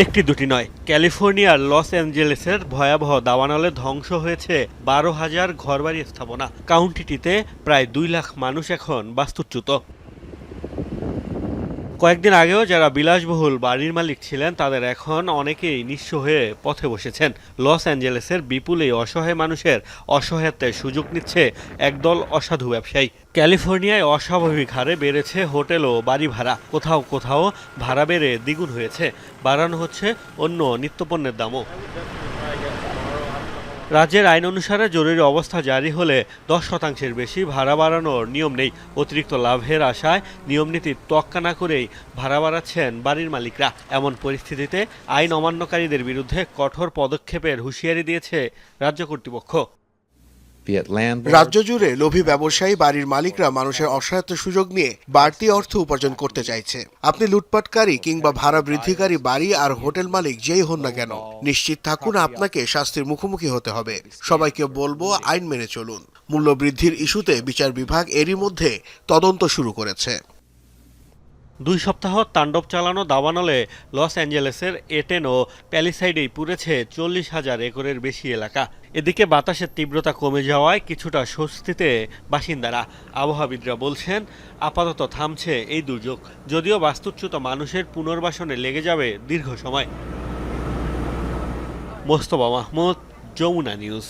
একটি দুটি নয়। ক্যালিফোর্নিয়ার লস অ্যাঞ্জেলেসের ভয়াবহ দাবানলে ধ্বংস হয়েছে বারো হাজার ঘরবাড়ি স্থাপনা। কাউন্টিটিতে প্রায় দুই লাখ মানুষ এখন বাস্তুচ্যুত। কয়েকদিন আগেও যারা বিলাসবহুল বাড়ির মালিক ছিলেন, তাদের এখন অনেকেই নিঃস্ব হয়ে পথে বসেছেন। লস অ্যাঞ্জেলেসের বিপুল এই অসহায় মানুষের অসহায়তায় সুযোগ নিচ্ছে একদল অসাধু ব্যবসায়ী। ক্যালিফোর্নিয়ায় অস্বাভাবিক হারে বেড়েছে হোটেল ও বাড়ি ভাড়া। কোথাও কোথাও ভাড়া বেড়ে দ্বিগুণ হয়েছে। বাড়ানো হচ্ছে অন্য নিত্যপণ্যের দামও। রাজ্যের আইন অনুসারে জরুরি অবস্থা জারি হলে দশ শতাংশের বেশি ভাড়া বাড়ানোর নিয়ম নেই। অতিরিক্ত লাভের আশায় নিয়মনীতি তোয়াক্কা না করেই ভাড়া বাড়াচ্ছেন বাড়ির মালিকরা। এমন পরিস্থিতিতে আইন অমান্যকারীদের বিরুদ্ধে কঠোর পদক্ষেপের হুঁশিয়ারি দিয়েছে রাজ্য কর্তৃপক্ষ। রাজ্য জুড়ে লোভী ব্যবসায়ী বাড়ির মালিকরা মানুষের অসহায়ত্ব সুযোগ নিয়ে বাড়তি অর্থ উপার্জন করতে চাইছে। আপনি লুটপাটকারী কিংবা ভাড়া বৃদ্ধিকারী বাড়ি আর হোটেল মালিক যেই হন না কেন, নিশ্চিত থাকুন আপনাকে শাস্তির মুখোমুখি হতে হবে। সবাইকে বলব আইন মেনে চলুন। মূল্য বৃদ্ধির ইস্যুতে বিচার বিভাগ এরই মধ্যে তদন্ত শুরু করেছে। দুই সপ্তাহ তাণ্ডব চালানো দাবানলে লস অ্যাঞ্জেলেসের এটেন ও প্যালিসাইডেই পুড়েছে চল্লিশ হাজার একরের বেশি এলাকা। এদিকে বাতাসের তীব্রতা কমে যাওয়ায় কিছুটা স্বস্তিতে বাসিন্দারা। আবহাওয়াবিদরা বলছেন, আপাতত থামছে এই দুর্যোগ। যদিও বাস্তুচ্যুত মানুষের পুনর্বাসনে লেগে যাবে দীর্ঘ সময়। মোস্তবা মাহমুদ, যমুনা নিউজ।